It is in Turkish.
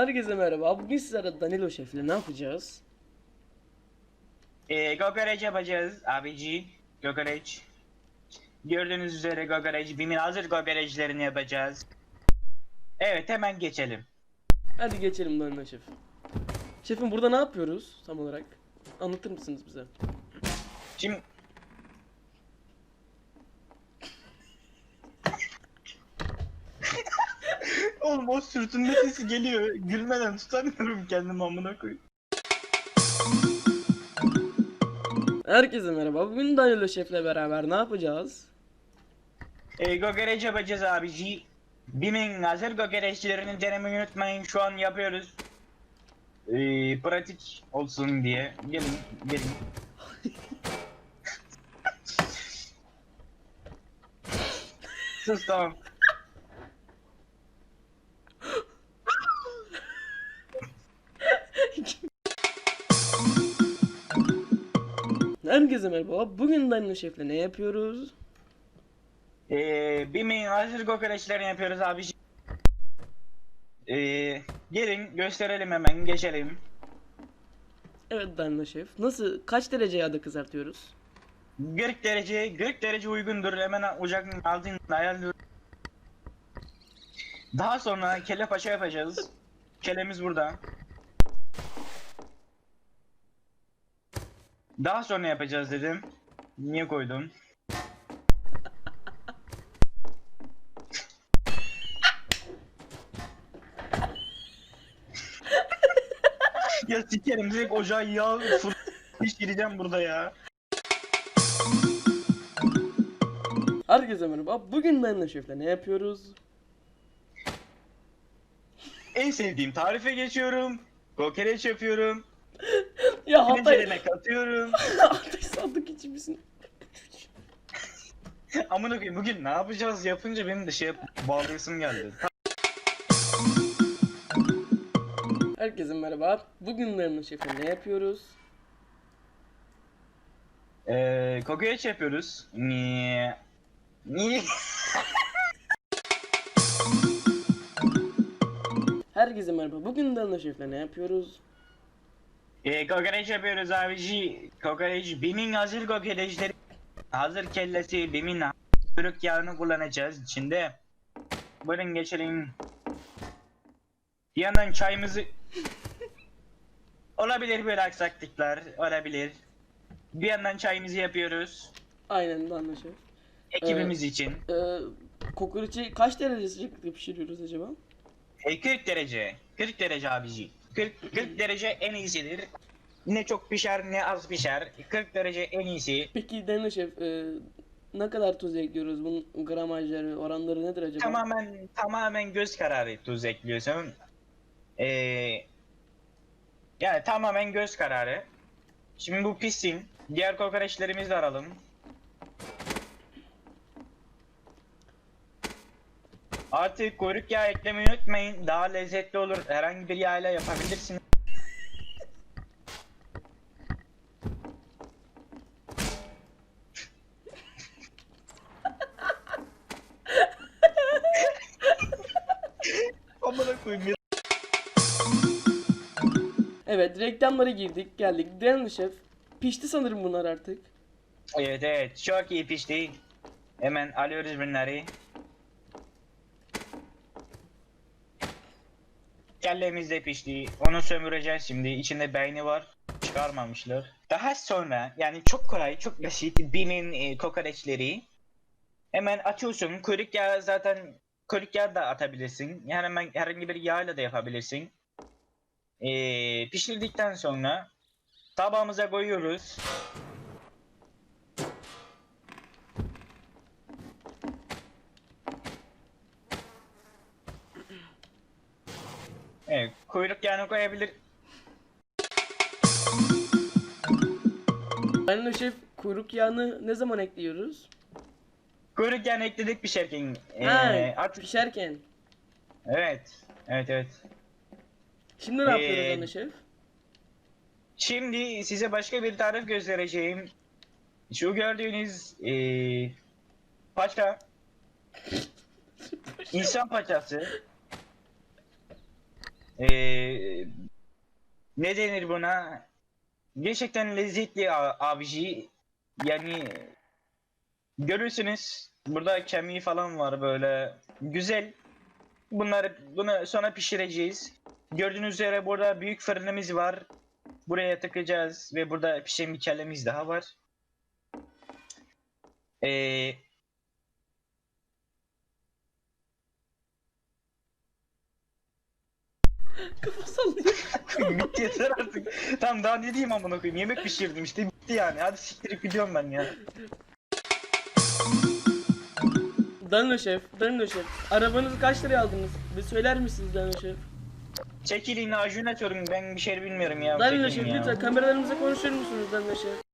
Herkese merhaba. Bugün sizlerle Danilo Şef'le ne yapacağız? Ee, Gogoreç yapacağız abici. Gogoreç. Gördüğünüz üzere Gogoreç. Bimin hazır Gogoreçlerini yapacağız. Evet hemen geçelim. Hadi geçelim Danilo Şef. Şefim burada ne yapıyoruz tam olarak? Anlatır mısınız bize? Şimdi... Oğlum o sürtünme sesi geliyor. Gülmeden tutamıyorum kendimi amına koyayım. Herkese merhaba. Bugün Danilo Şef'le beraber ne yapacağız? Ee, Gogoreç yapacağız abici. Bimin hazır Gogoreçlerini denemeyi unutmayın. Şu an yapıyoruz. Ee, pratik olsun diye. Gelin, gelin. Sus tamam. Herkese merhaba. Bugün Danilo Şef'le ne yapıyoruz? Ee, Bimin hazır Gogoreçlerini yapıyoruz abici. Ee, gelin gösterelim hemen geçelim. Evet Danilo Şef. Nasıl, kaç derece yağda kızartıyoruz? 40 derece, 40 derece uygundur. Hemen ocağın altını ayarlıyorum. Daha sonra kelle paşa yapacağız. Kelemiz burada. Daha sonra yapacağız dedim. Niye koydum? ya sikerim direkt ocağı yağ fır pişireceğim burada ya. Herkese merhaba. Bugün Danilo Şef'le ne yapıyoruz? En sevdiğim tarife geçiyorum. Kokoreç yapıyorum. Ya Hatay, Tencereme katıyorum. Hatay sandık içimizin. Amına koyayım bugün ne yapacağız yapınca benim de şey bağlayasım geldi. Herkese merhaba. Bugün Şef'le ne yapıyoruz? Eee kokoreç yapıyoruz. Niye? Niye? Herkese merhaba. Bugün Danilo Şef'le ne yapıyoruz? Eee kokoreç yapıyoruz abici. Kokoreç bimin hazır kokoreçleri. Hazır kellesi bimin kırık yağını kullanacağız içinde. Buyurun geçelim. Bir yandan çayımızı... olabilir böyle aksaklıklar. Olabilir. Bir yandan çayımızı yapıyoruz. Aynen Danilo Şef. Ekibimiz için. Ee, kokoreçi kaç derece sıcaklıkta pişiriyoruz acaba? E, 40 derece. 40 derece abici. 40, 40 derece en iyisidir. Ne çok pişer ne az pişer. 40 derece en iyisi. Peki Şef e, ne kadar tuz ekliyoruz? Bunun gramajları, oranları nedir acaba? Tamamen tamamen göz kararı tuz ekliyorsun. Ee, yani tamamen göz kararı. Şimdi bu pişsin. Diğer kokoreçlerimizi de aralım. Artık kuyruk yağı eklemeyi unutmayın. Daha lezzetli olur. Herhangi bir yağ ile yapabilirsiniz. Amına koyayım. Evet reklamlara girdik geldik. Danilo Şef pişti sanırım bunlar artık. Evet evet çok iyi pişti. Hemen alıyoruz bunları. Kellemiz de pişti. Onu sömüreceğiz şimdi. İçinde beyni var. Çıkarmamışlar. Daha sonra yani çok kolay, çok basit Bim'in e, kokoreçleri. Hemen atıyorsun. Kuyruk yağı zaten kuyruk yağı da atabilirsin. Yani hemen herhangi bir yağla da yapabilirsin. Ee, pişirdikten sonra tabağımıza koyuyoruz. Evet, kuyruk yağını koyabilir. Danilo Şef kuyruk yağını ne zaman ekliyoruz? Kuyruk yağını ekledik pişerken. Ee, ha, artık pişerken. evet. Evet evet. Şimdi ne yapıyoruz Ee, Danilo Şef? Şimdi size başka bir tarif göstereceğim. Şu gördüğünüz ee, paça insan paçası Ee, ne denir buna? Gerçekten lezzetli abici. Yani görürsünüz burada kemiği falan var böyle güzel. Bunları bunu sonra pişireceğiz. Gördüğünüz üzere burada büyük fırınımız var. Buraya takacağız ve burada pişen bir kellemiz daha var. Ee, Kafa sallıyor. bitti yeter artık. Tamam daha ne diyeyim amına koyayım. Yemek pişirdim işte bitti yani. Hadi siktirip gidiyorum ben ya. Danilo Şef, Danilo Şef. Arabanızı kaç liraya aldınız? Bir söyler misiniz Danilo Şef? Çekilin acun atıyorum ben bir şey bilmiyorum ya. Danilo Çekilin Şef ya. lütfen kameralarımıza konuşur musunuz Danilo Şef?